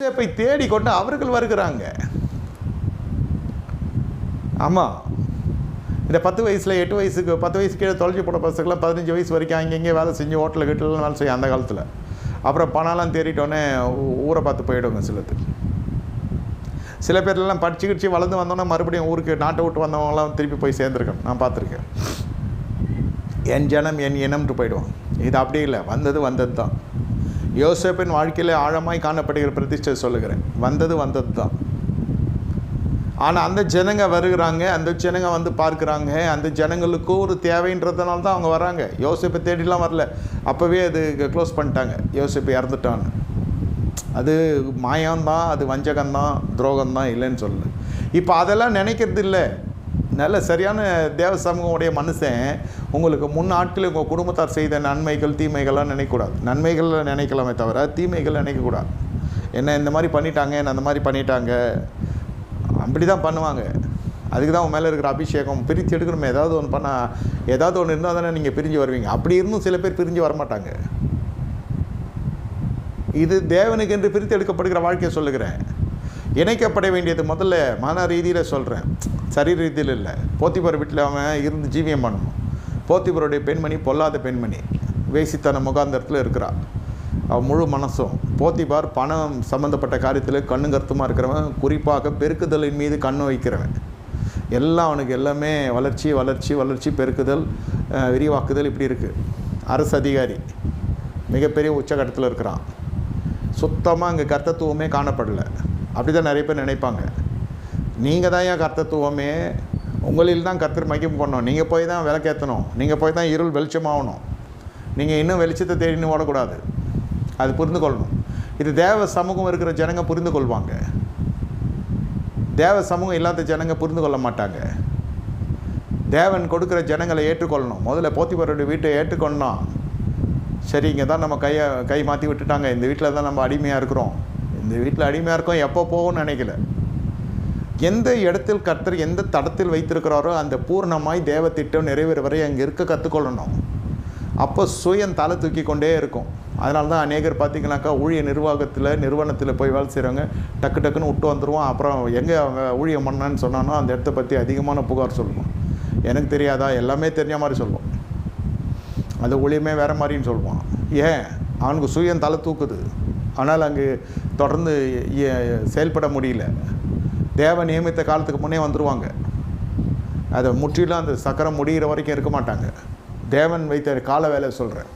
யோசேப்பை தேடிக்கொண்டு அவர்கள் வருகிறாங்க. ஆமாம் இந்த பத்து வயசில் எட்டு வயசுக்கு பத்து வயசு கீழே தொலைஞ்சி போட பசங்களாம் பதினஞ்சு வயசு வரைக்கும் அங்கங்கே வேலை செஞ்சு ஹோட்டலில் கிட்டலாம் வேலை செய்யும் அந்த காலத்தில். அப்புறம் பணம்லாம் தேடிட்டோன்னே ஊ- ஊரை பார்த்து போயிடுவாங்க சிலது சில பேர்லாம் படிச்சு கிடிச்சு வளர்ந்து வந்தோன்னே மறுபடியும் ஊருக்கு நாட்டை விட்டு வந்தவங்களாம் திருப்பி போய் சேர்ந்துருக்கேன் நான் பார்த்துருக்கேன். என் ஜனம் என் இனம்ட்டு போயிடுவான் இது அப்படியே இல்லை. வந்தது வந்தது தான் யோசேப்பின் வாழ்க்கையில் ஆழமாய் காணப்படுகிற பிரதிஷ்டை சொல்லுகிறேன். வந்தது வந்தது தான் ஆனால் அந்த ஜனங்க வருகிறாங்க அந்த ஜனங்க வந்து பார்க்குறாங்க அந்த ஜனங்களுக்கு ஒரு தேவைன்றதுனால தான் அவங்க வராங்க. யோசிப்பை தேடிலாம் வரல. அப்போவே அது க்ளோஸ் பண்ணிட்டாங்க. யோசிப்பை இறந்துட்டான்னு. அது மாயம்தான் அது வஞ்சகம்தான் துரோகம்தான் இல்லைன்னு சொல்லு இப்போ அதெல்லாம் நினைக்கிறது இல்லை நல்ல சரியான தேவ சமூகமுடைய மனுஷன் உங்களுக்கு முன் ஆட்கள் உங்கள் குடும்பத்தார் செய்த நன்மைகள் தீமைகள்லாம் நினைக்கக்கூடாது. நன்மைகள் நினைக்கலாமே தவிர தீமைகள் நினைக்கக்கூடாது. என்ன இந்த மாதிரி பண்ணிட்டாங்க என்ன அந்த மாதிரி பண்ணிட்டாங்க. அப்படி தான் பண்ணுவாங்க. அதுக்கு தான் உன் மேலே இருக்கிற அபிஷேகம். பிரித்து எடுக்கணுமே. ஏதாவது ஒன்று பண்ணால் ஏதாவது ஒன்று இருந்தால் தானே நீங்கள் பிரிஞ்சு வருவீங்க. அப்படி இருந்தும் சில பேர் பிரிஞ்சு வரமாட்டாங்க. இது தேவனுக்கு என்று பிரித்து எடுக்கப்படுகிற வாழ்க்கையை சொல்லுகிறேன். இணைக்கப்பட வேண்டியது முதல்ல மன ரீதியில் சொல்கிறேன் சரி ரீதியில் இல்லை. போத்திபர் வீட்டில் அவன் இருந்து ஜீவியம் பண்ணணும். போத்திபருடைய பெண்மணி பொல்லாத பெண்மணி. வேசித்தன முகாந்தரத்தில் இருக்கிறாள் அவன் முழு மனசும். போத்திபார் பணம் சம்மந்தப்பட்ட காரியத்தில் கண்ணும் கருத்துமாக இருக்கிறவன் குறிப்பாக பெருக்குதலின் மீது கண்ணு வைக்கிறவன். எல்லாம் அவனுக்கு எல்லாமே வளர்ச்சி வளர்ச்சி வளர்ச்சி பெருக்குதல் விரிவாக்குதல் இப்படி இருக்குது அரசு அதிகாரி. மிகப்பெரிய உச்சகட்டத்தில் இருக்கிறான். சுத்தமாக அங்கே கர்த்தத்துவமே காணப்படலை. அப்படி தான் நிறைய பேர் நினைப்பாங்க. நீங்கள் தான் ஏன் கர்த்தத்துவமே உங்களில் தான் கர்த்தர் மகிம் பண்ணணும். நீங்கள் போய் தான் விளக்கேற்றணும் நீங்கள் போய் தான் இருள் வெளிச்சமாகணும் நீங்கள் இன்னும் வெளிச்சத்தை தேடின்னு ஓடக்கூடாது. அது புரிந்து கொள்ளணும் இது தேவ சமூகம் இருக்கிற ஜனங்க புரிந்து கொள்வாங்க தேவ சமூகம் இல்லாத ஜனங்க புரிந்து கொள்ள மாட்டாங்க. தேவன் கொடுக்குற ஜனங்களை ஏற்றுக்கொள்ளணும். முதல்ல போத்திபரோட வீட்டை ஏற்றுக்கொள்ளணும் சரி இங்கே தான் நம்ம கையை கை மாற்றி விட்டுட்டாங்க. இந்த வீட்டில் தான் நம்ம அடிமையாக இருக்கிறோம். இந்த வீட்டில் அடிமையாக இருக்கோம் எப்போ போகும்னு நினைக்கல. எந்த இடத்தில் கர்த்தர் எந்த தடத்தில் வைத்திருக்கிறாரோ அந்த பூர்ணமாய் தேவ திட்டம் நிறைவேற வரை அங்கே இருக்க கற்றுக்கொள்ளணும் அப்போ சுயம் தலை தூக்கி கொண்டே இருக்கும். அதனால தான் அநேகர் பார்த்தீங்கனாக்கா ஊழிய நிர்வாகத்தில் நிறுவனத்தில் போய் வேலை செய்கிறவங்க டக்கு டக்குன்னு விட்டு வந்துடுவோம் அப்புறம் எங்கே அவங்க ஊழியம் பண்ணான்னு சொன்னானோ அந்த இடத்த பற்றி அதிகமான புகார் சொல்லுவோம். எனக்கு தெரியாதா? எல்லாமே தெரிஞ்ச மாதிரி சொல்லுவோம். அந்த ஊழியமே வேறு மாதிரின்னு சொல்லுவான். ஏன்? அவனுக்கு சுயம் தலை தூக்குது. ஆனால் அங்கு தொடர்ந்து செயல்பட முடியல. தேவ நியமித்த காலத்துக்கு முன்னே வந்துடுவாங்க அதை முற்றிலும் அந்த சக்கரம் முடிகிற வரைக்கும் இருக்க மாட்டாங்க. தேவன் வைத்த கால வேலை சொல்கிறேன்